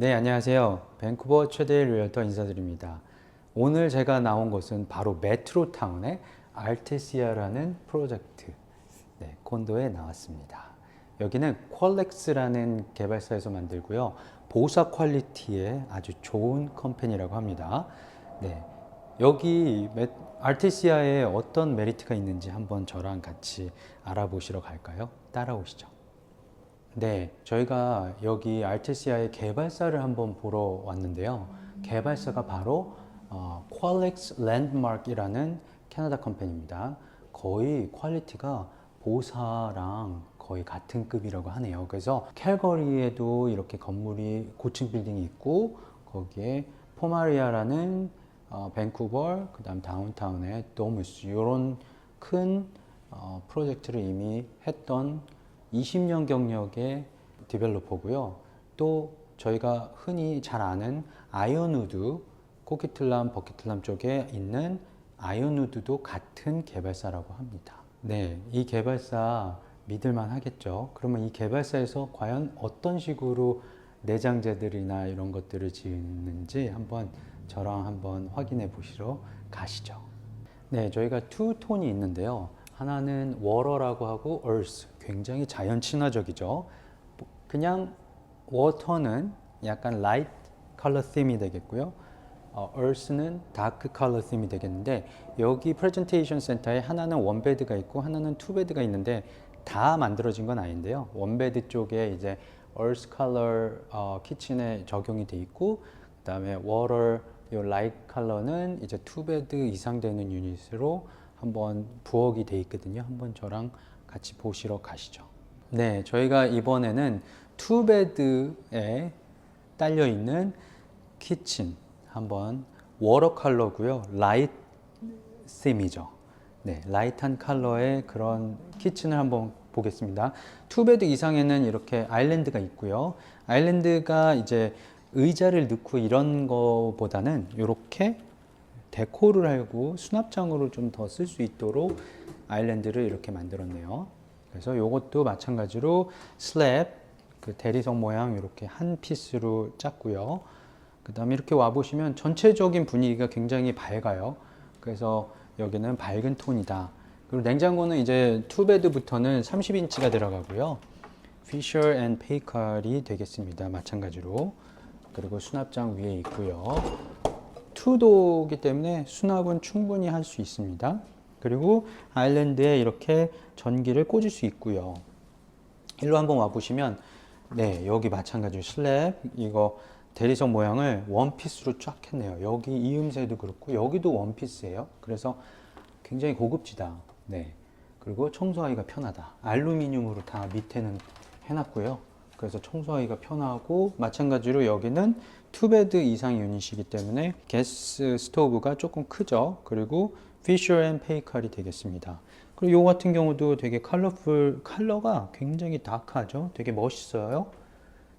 네, 안녕하세요. 밴쿠버 최대 리얼터 인사드립니다. 오늘 제가 나온 곳은 바로 메트로타운의 알테시아라는 프로젝트 네, 콘도에 나왔습니다. 여기는 퀄렉스라는 개발사에서 만들고요. 보사 퀄리티의 아주 좋은 컴퍼니라고 합니다. 네, 여기 메- 알테시아에 어떤 메리트가 있는지 한번 저랑 같이 알아보시러 갈까요? 따라오시죠. 네, 저희가 여기 알테시아의 개발사를 한번 보러 왔는데요. 개발사가 바로 어, Qualix Landmark이라는 캐나다 컴퍼니입니다. 거의 퀄리티가 보사랑 거의 같은 급이라고 하네요. 그래서 캘거리에도 이렇게 건물이 고층 빌딩이 있고 거기에 포마리아라는 어, 밴쿠버, 그다음 다운타운의 도무스 이런 큰 어, 프로젝트를 이미 했던 20년 경력의 디벨로퍼고요. 또 저희가 흔히 잘 아는 아이언우드, 코키틀람, 버키틀람 쪽에 있는 아이언우드도 같은 개발사라고 합니다. 네, 이 개발사 믿을만 하겠죠. 그러면 이 개발사에서 과연 어떤 식으로 내장재들이나 이런 것들을 지었는지 한번 저랑 한번 확인해 보시러 가시죠. 네, 저희가 투 톤이 있는데요. 하나는 워러라고 하고 earth, 굉장히 자연 친화적이죠. 그냥 워터는 약간 라이트 컬러 팀이 되겠고요. 어, earth는 다크 컬러 팀이 되겠는데 여기 프레젠테이션 센터에 하나는 원베드가 있고 하나는 투베드가 있는데 다 만들어진 건 아닌데요. 원베드 쪽에 이제 earth 컬러 어, 키친에 적용이 돼 있고 그다음에 water 요 라이트 컬러는 이제 투베드 이상 되는 유닛으로 한번 부엌이 돼 있거든요. 한번 저랑 같이 보시러 가시죠. 네, 저희가 이번에는 투베드에 딸려 있는 키친 한번 워터 컬러고요. 라이트 셈이죠. 네, 라이트한 컬러의 그런 키친을 한번 보겠습니다. 투베드 이상에는 이렇게 아일랜드가 있고요. 아일랜드가 이제 의자를 넣고 이런 거보다는 이렇게 데코를 하고 수납장으로 좀 더 쓸 수 있도록 아일랜드를 이렇게 만들었네요. 그래서 이것도 마찬가지로 슬랩 그 대리석 모양 이렇게 한 피스로 짰고요. 그 다음에 이렇게 와 보시면 전체적인 분위기가 굉장히 밝아요. 그래서 여기는 밝은 톤이다. 그리고 냉장고는 이제 투베드부터는 30인치가 들어가고요. 피셔 앤 페이칼이 되겠습니다. 마찬가지로. 그리고 수납장 위에 있고요. 투도기 때문에 수납은 충분히 할 수 있습니다. 그리고 아일랜드에 이렇게 전기를 꽂을 수 있고요. 일로 한번 와 보시면 네 여기 마찬가지로 슬랩 이거 대리석 모양을 원피스로 쫙 했네요. 여기 이음새도 그렇고 여기도 원피스예요. 그래서 굉장히 고급지다. 네 그리고 청소하기가 편하다. 알루미늄으로 다 밑에는 해놨고요. 그래서 청소하기가 편하고 마찬가지로 여기는 투베드 이상 유닛이기 때문에 가스 스토브가 조금 크죠. 그리고 피셔 앤 페이칼이 되겠습니다. 그리고 요 같은 경우도 되게 컬러풀 컬러가 굉장히 다크하죠. 되게 멋있어요.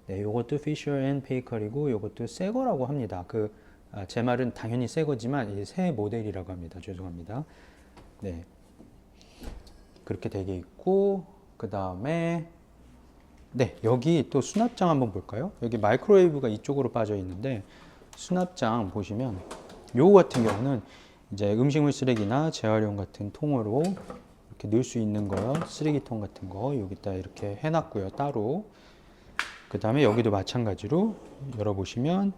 네, 요것도 피셔 앤 페이칼이고 요것도 새 거라고 합니다. 그제 말은 당연히 새 거지만 이새 모델이라고 합니다. 죄송합니다. 네. 그렇게 되게 있고 그 다음에 네, 여기 또 수납장 한번 볼까요? 여기 마이크로웨이브가 이쪽으로 빠져 있는데 수납장 보시면 요 같은 경우는 이제 음식물 쓰레기나 재활용 같은 통으로 이렇게 넣을 수 있는 거요. 쓰레기통 같은 거 여기다 이렇게 해놨고요. 따로. 그 다음에 여기도 마찬가지로 열어보시면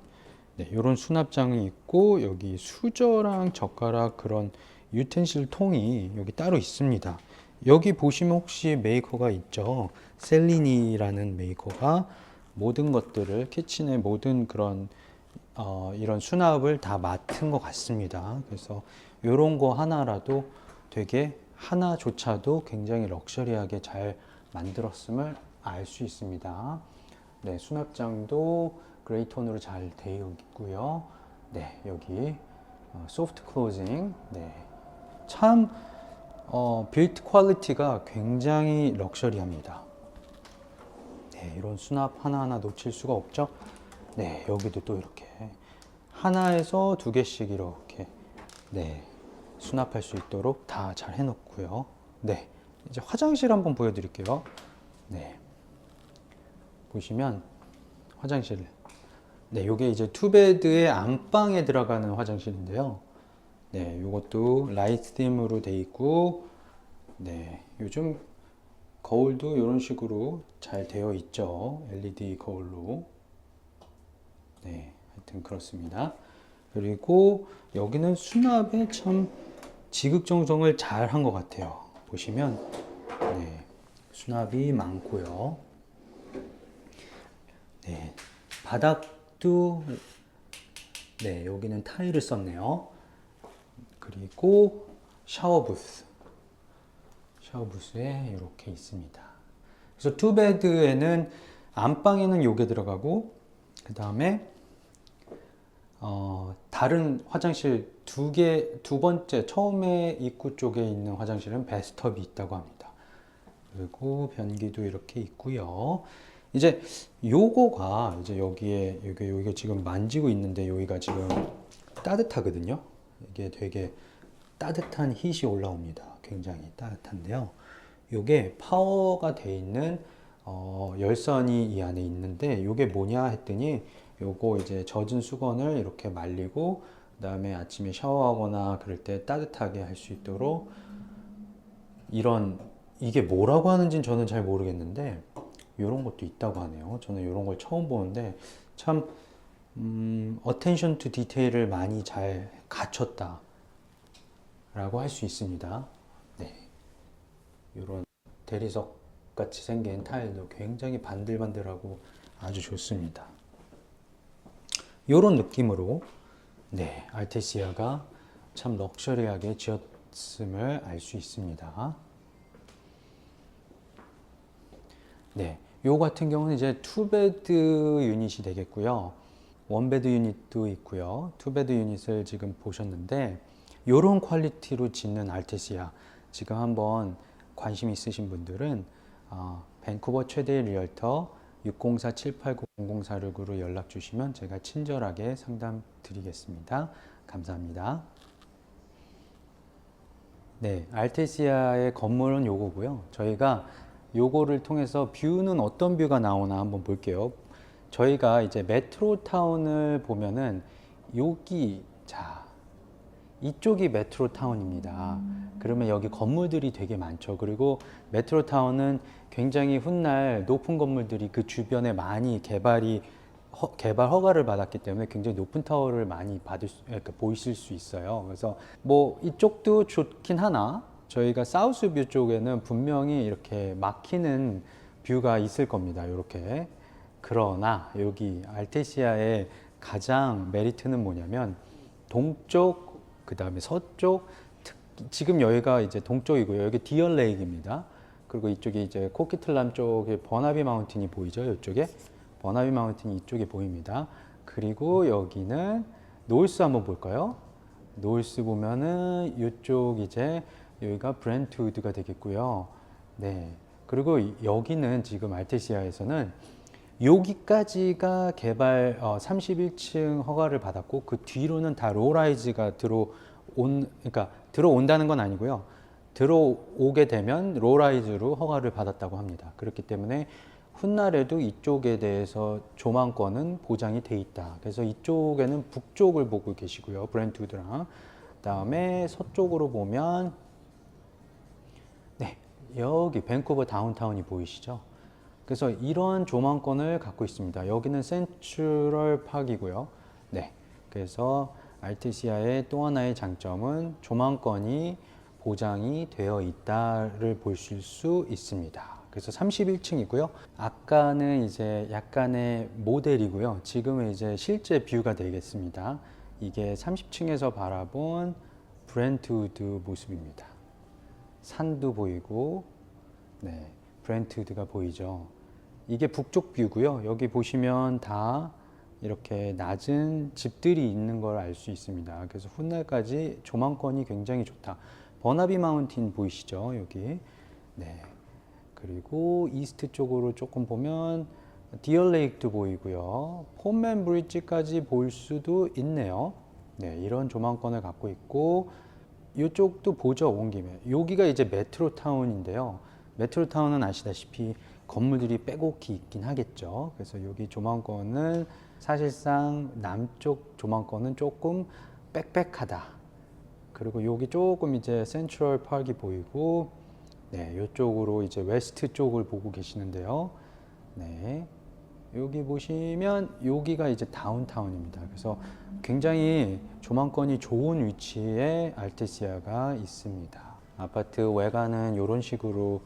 네, 이런 수납장이 있고 여기 수저랑 젓가락 그런 유텐실 통이 여기 따로 있습니다. 여기 보시면 혹시 메이커가 있죠. 셀리니라는 메이커가 모든 것들을 키친의 모든 그런 어, 이런 수납을 다 맡은 것 같습니다. 그래서 이런 거 하나라도 되게 하나조차도 굉장히 럭셔리하게 잘 만들었음을 알 수 있습니다. 네, 수납장도 그레이 톤으로 잘 되어 있고요. 네, 여기 어, 소프트 클로징. 네, 참 어, 빌트 퀄리티가 굉장히 럭셔리합니다. 네, 이런 수납 하나하나 놓칠 수가 없죠. 네, 여기도 또 이렇게 하나에서 두 개씩 이렇게 네, 수납할 수 있도록 다 잘 해놓고요. 네, 이제 화장실 한번 보여드릴게요. 네, 보시면 화장실 네, 요게 이제 투베드의 안방에 들어가는 화장실인데요. 네, 요것도 라이트 팀으로 돼 있고, 네, 요즘 거울도 이런 식으로 잘 되어 있죠. LED 거울로. 네, 하여튼 그렇습니다. 그리고 여기는 수납에 참 지극정성을 잘 한 것 같아요. 보시면, 네, 수납이 많고요. 네, 바닥도 네, 여기는 타일을 썼네요. 그리고 샤워 부스. 샤워 부스에 이렇게 있습니다. 그래서 투베드에는 안방에는 요게 들어가고 그 다음에 어, 다른 화장실 두 개, 두 번째 처음에 입구 쪽에 있는 화장실은 베스트업이 있다고 합니다. 그리고 변기도 이렇게 있고요. 이제 요거가 이제 여기에 여기 여기가 지금 만지고 있는데 여기가 지금 따뜻하거든요. 이게 되게 따뜻한 힛이 올라옵니다. 굉장히 따뜻한데요. 요게 파워가 돼 있는 어, 열선이 이 안에 있는데 요게 뭐냐 했더니 요거 이제 젖은 수건을 이렇게 말리고 그 다음에 아침에 샤워하거나 그럴 때 따뜻하게 할 수 있도록 이런 이게 뭐라고 하는지는 저는 잘 모르겠는데 이런 것도 있다고 하네요. 저는 이런 걸 처음 보는데 참 음, 어텐션 투 디테일을 많이 잘 갖췄다 라고 할 수 있습니다. 네. 이런 대리석 같이 생긴 타일도 굉장히 반들반들하고 아주 좋습니다. 이런 느낌으로 네, 알테시아가 참 럭셔리하게 지었음을 알 수 있습니다. 네, 요 같은 경우는 이제 투베드 유닛이 되겠고요. 원베드 유닛도 있고요. 투베드 유닛을 지금 보셨는데 요런 퀄리티로 짓는 알테시아 지금 한번 관심 있으신 분들은 어, 밴쿠버 최대 리얼터 604-789-0046으로 연락 주시면 제가 친절하게 상담 드리겠습니다. 감사합니다. 네, 알테시아의 건물은 요거고요. 저희가 요거를 통해서 뷰는 어떤 뷰가 나오나 한번 볼게요. 저희가 이제 메트로타운을 보면은 여기 자 이쪽이 메트로타운입니다. 그러면 여기 건물들이 되게 많죠. 그리고 메트로타운은 굉장히 훗날 높은 건물들이 그 주변에 많이 개발이 허, 개발 허가를 받았기 때문에 굉장히 높은 타워를 많이 받을 수, 그러니까 보이실 수 있어요. 그래서 뭐 이쪽도 좋긴 하나 저희가 사우스 뷰 쪽에는 분명히 이렇게 막히는 뷰가 있을 겁니다. 이렇게. 그러나 여기 알테시아의 가장 메리트는 뭐냐면 동쪽, 그 다음에 서쪽, 특, 지금 여기가 이제 동쪽이고요. 여기 디얼 레이크입니다. 그리고 이쪽에 이제 코키틀람 쪽에 버나비 마운틴이 보이죠. 이쪽에 버나비 마운틴이 이쪽에 보입니다. 그리고 여기는 노스 한번 볼까요? 노스 보면은 이쪽 이제 여기가 브렌트우드가 되겠고요. 네. 그리고 여기는 지금 알테시아에서는 여기까지가 개발 어, 31층 허가를 받았고 그 뒤로는 다 로라이즈가 들어온 그러니까 들어온다는 건 아니고요. 들어오게 되면 로라이즈로 허가를 받았다고 합니다. 그렇기 때문에 훗날에도 이쪽에 대해서 조망권은 보장이 돼 있다. 그래서 이쪽에는 북쪽을 보고 계시고요. 브렌트우드랑 그다음에 서쪽으로 보면 네, 여기 밴쿠버 다운타운이 보이시죠? 그래서 이런 조망권을 갖고 있습니다. 여기는 센트럴 파크이고요. 네, 그래서 알테시아의 또 하나의 장점은 조망권이 보장이 되어 있다를 보실 수 있습니다. 그래서 31층이고요. 아까는 이제 약간의 모델이고요. 지금은 이제 실제 뷰가 되겠습니다. 이게 30층에서 바라본 브렌트우드 모습입니다. 산도 보이고, 네, 브렌트우드가 보이죠. 이게 북쪽 뷰고요. 여기 보시면 다 이렇게 낮은 집들이 있는 걸 알 수 있습니다. 그래서 훗날까지 조망권이 굉장히 좋다. 버나비 마운틴 보이시죠? 여기. 네. 그리고 이스트 쪽으로 조금 보면 디얼 레이크도 보이고요. 폼맨 브릿지까지 볼 수도 있네요. 네, 이런 조망권을 갖고 있고 이쪽도 보죠, 온 김에. 여기가 이제 메트로 타운인데요. 메트로 타운은 아시다시피 건물들이 빼곡히 있긴 하겠죠. 그래서 여기 조망권을 사실상 남쪽 조망권은 조금 빽빽하다. 그리고 여기 조금 이제 센트럴 파크이 보이고 네, 이쪽으로 이제 웨스트 쪽을 보고 계시는데요. 네. 여기 보시면 여기가 이제 다운타운입니다. 그래서 굉장히 조망권이 좋은 위치에 알테시아가 있습니다. 아파트 외관은 이런 식으로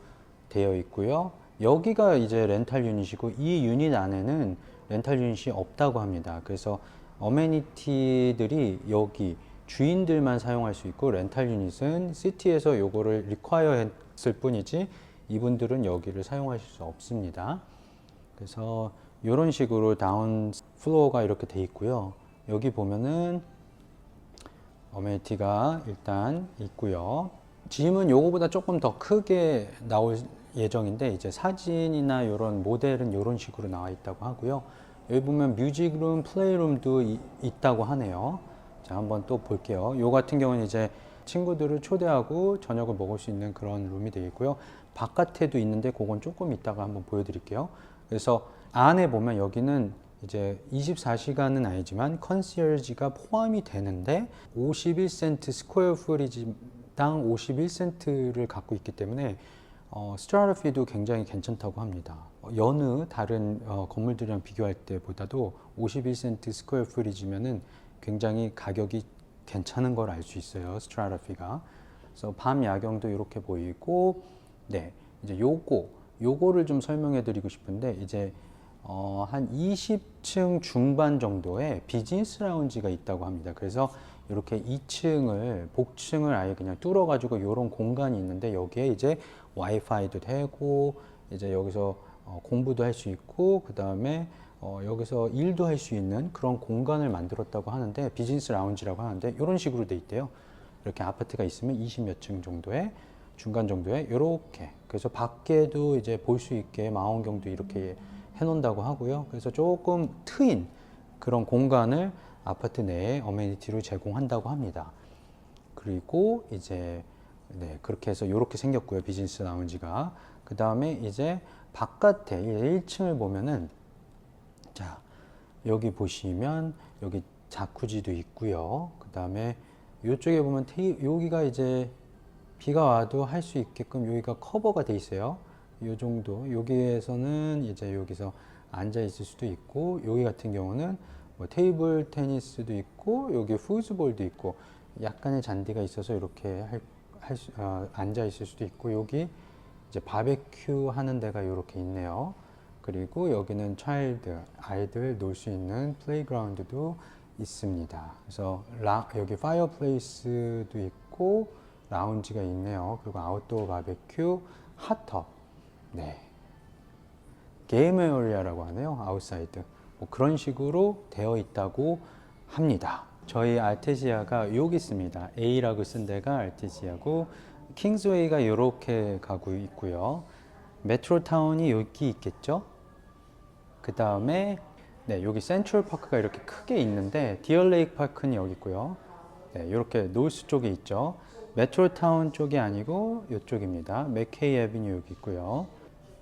되어 있고요. 여기가 이제 렌탈 유닛이고 이 유닛 안에는 렌탈 유닛이 없다고 합니다. 그래서 어메니티들이 여기 주인들만 사용할 수 있고 렌탈 유닛은 시티에서 요거를 리콰이어 했을 뿐이지 이분들은 여기를 사용하실 수 없습니다. 그래서 이런 식으로 다운 플로어가 이렇게 돼 있고요. 여기 보면은 어메니티가 일단 있고요. 짐은 요거보다 조금 더 크게 나올 예정인데 이제 사진이나 이런 모델은 이런 식으로 나와 있다고 하고요. 여기 보면 뮤직룸, 플레이룸도 이- 있다고 하네요. 자, 한번 또 볼게요. 요 같은 경우는 이제 친구들을 초대하고 저녁을 먹을 수 있는 그런 룸이 되어 있고요. 바깥에도 있는데 그건 조금 이따가 한번 보여드릴게요. 그래서 안에 보면 여기는 이제 24시간은 아니지만 컨시얼지가 포함이 되는데 51센트 스퀘어 프리지 당 51센트를 갖고 있기 때문에 어, 스트라라피도 굉장히 괜찮다고 합니다. 어, 여느 다른 어, 건물들이랑 비교할 때보다도 51센트 스퀘어 프리지면은 굉장히 가격이 괜찮은 걸 알 수 있어요. 스트라라피가. 그래서 밤 야경도 이렇게 보이고, 네, 이제 요거, 요거를 좀 설명해 드리고 싶은데, 이제 어, 한 20층 중반 정도의 비즈니스 라운지가 있다고 합니다. 그래서 이렇게 2층을 복층을 아예 그냥 뚫어 가지고 이런 공간이 있는데 여기에 이제 와이파이도 되고 이제 여기서 어, 공부도 할 수 있고 그 다음에 어, 여기서 일도 할 수 있는 그런 공간을 만들었다고 하는데 비즈니스 라운지라고 하는데 이런 식으로 돼 있대요. 이렇게 아파트가 있으면 20몇 층 정도의 중간 정도에 이렇게 그래서 밖에도 이제 볼 수 있게 망원경도 이렇게 해놓는다고 하고요. 그래서 조금 트인 그런 공간을 아파트 내에 어메니티로 제공한다고 합니다. 그리고 이제 네 그렇게 해서 이렇게 생겼고요 비즈니스 라운지가. 그 다음에 이제 바깥에 1층을 보면은 자 여기 보시면 여기 자쿠지도 있고요. 그 다음에 이쪽에 보면 테이, 여기가 이제 비가 와도 할 수 있게끔 여기가 커버가 돼 있어요. 이 정도. 여기에서는 이제 여기서 앉아 있을 수도 있고 여기 같은 경우는 뭐 테이블 테니스도 있고 여기 푸즈볼도 있고 약간의 잔디가 있어서 이렇게 할, 할 수, 어, 앉아 있을 수도 있고 여기 이제 바베큐 하는 데가 이렇게 있네요. 그리고 여기는 차일드 아이들 놀 수 있는 플레이그라운드도 있습니다. 그래서 라, 여기 파이어플레이스도 있고 라운지가 있네요. 그리고 아웃도어 바베큐, 핫헙, 네, 게임 에어리아라고 하네요. 아웃사이드. 뭐 그런 식으로 되어 있다고 합니다. 저희 알테시아가 여기 있습니다. A라고 쓴 데가 알테시아고 킹스웨이가 이렇게 가고 있고요. 메트로타운이 여기 있겠죠? 그 다음에 네, 여기 센트럴 파크가 이렇게 크게 있는데 디얼레이크 파크는 여기 있고요. 네, 이렇게 노스 쪽에 있죠. 메트로타운 쪽이 아니고 이쪽입니다. 맥케이 에비뉴 여기 있고요.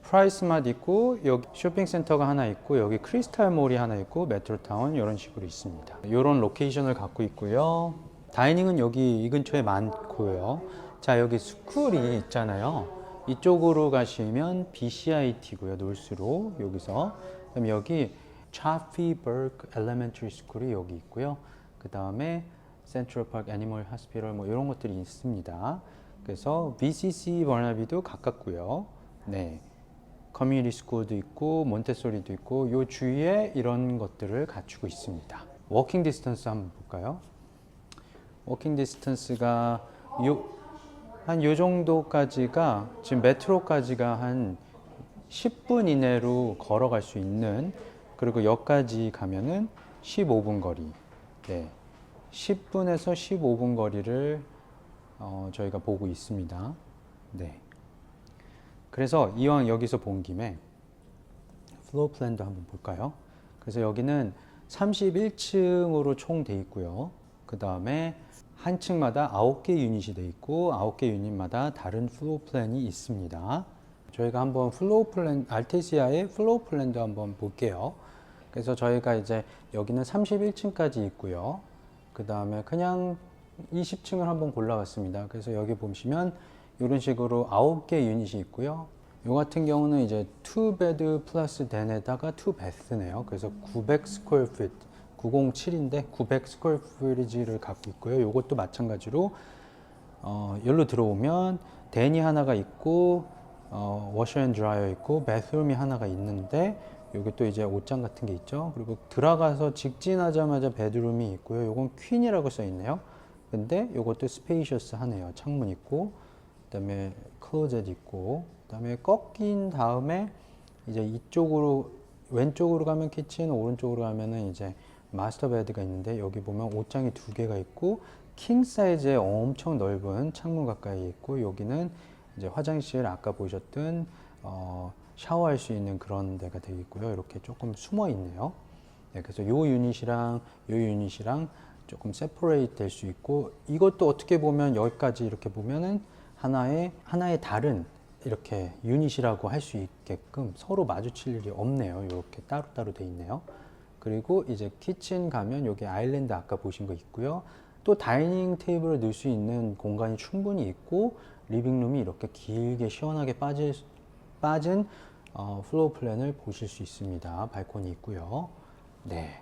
프라이스맛 있고 여기 쇼핑센터가 하나 있고 여기 크리스탈몰이 하나 있고 메트로타운 이런 식으로 있습니다. 이런 로케이션을 갖고 있고요. 다이닝은 여기 이 근처에 많고요. 자 여기 스쿨이 있잖아요. 이쪽으로 가시면 BCIT고요. 놀수로 여기서 그다음 여기 차피버그 엘레멘터리 스쿨이 여기 있고요. 그 다음에 센트럴 파크 애니멀 하스피럴 뭐 이런 것들이 있습니다. 그래서 BCC 버나비도 가깝고요. 네. 커뮤니티 스쿨도 있고 몬테소리도 있고 요 주위에 이런 것들을 갖추고 있습니다. 워킹 디스턴스 한번 볼까요? 워킹 디스턴스가 요 한 요 정도까지가 지금 메트로까지가 한 10분 이내로 걸어갈 수 있는 그리고 역까지 가면은 15분 거리. 네. 10분에서 15분 거리를 어, 저희가 보고 있습니다. 네. 그래서 이왕 여기서 본 김에 플로우 플랜도 한번 볼까요? 그래서 여기는 31층으로 총 돼 있고요. 그 다음에 한 층마다 9개 유닛이 돼 있고 9개 유닛마다 다른 플로우 플랜이 있습니다. 저희가 한번 플로우 플랜 알테시아의 플로우 플랜도 한번 볼게요. 그래서 저희가 이제 여기는 31층까지 있고요. 그 다음에 그냥 20층을 한번 골라봤습니다. 그래서 여기 보시면 이런 식으로 9개 유닛이 있고요. 요 같은 경우는 이제 2베드 플러스 덴에다가 2베스네요. 그래서 900 스퀘어 피트, 907인데 900 스퀘어 피트를 갖고 있고요. 요것도 마찬가지로 어, 여기로 들어오면 덴이 하나가 있고 어, 워셔 앤 드라이어 있고 베스룸이 하나가 있는데 여기 또 이제 옷장 같은 게 있죠. 그리고 들어가서 직진하자마자 베드룸이 있고요. 요건 퀸이라고 써 있네요. 근데 요것도 스페이셔스 하네요. 창문 있고 그다음에 클로젯 있고 그다음에 꺾인 다음에 이제 이쪽으로 왼쪽으로 가면 키친 오른쪽으로 가면은 이제 마스터 베드가 있는데 여기 보면 옷장이 두 개가 있고 킹 사이즈의 엄청 넓은 창문 가까이 있고 여기는 이제 화장실 아까 보셨던 어, 샤워할 수 있는 그런 데가 되어 있고요. 이렇게 조금 숨어 있네요. 네, 그래서 요 유닛이랑 요 유닛이랑 조금 세퍼레이트 될 수 있고 이것도 어떻게 보면 여기까지 이렇게 보면은 하나의 하나의 다른 이렇게 유닛이라고 할 수 있게끔 서로 마주칠 일이 없네요. 이렇게 따로따로 돼 있네요. 그리고 이제 키친 가면 여기 아일랜드 아까 보신 거 있고요. 또 다이닝 테이블을 넣을 수 있는 공간이 충분히 있고 리빙룸이 이렇게 길게 시원하게 빠질, 빠진 어, 플로우 플랜을 보실 수 있습니다. 발코니 있고요. 네.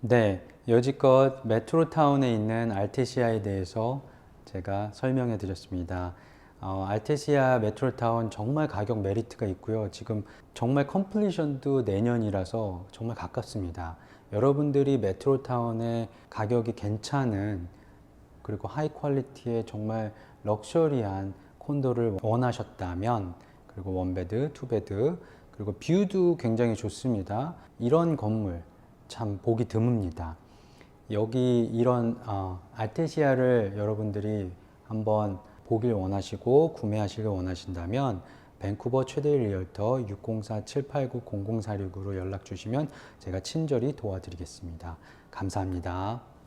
네, 여지껏 메트로타운에 있는 알테시아에 대해서 제가 설명해 드렸습니다. 어, 알테시아 메트로타운 정말 가격 메리트가 있고요. 지금 정말 컴플리션도 내년이라서 정말 가깝습니다. 여러분들이 메트로타운의 가격이 괜찮은 그리고 하이 퀄리티의 정말 럭셔리한 콘도를 원하셨다면 그리고 원베드, 투베드 그리고 뷰도 굉장히 좋습니다. 이런 건물 참 보기 드뭅니다. 여기 이런 어, 알테시아를 여러분들이 한번 보길 원하시고 구매하시길 원하신다면 밴쿠버 최대 리얼터 604-789-0046으로 연락 주시면 제가 친절히 도와드리겠습니다. 감사합니다.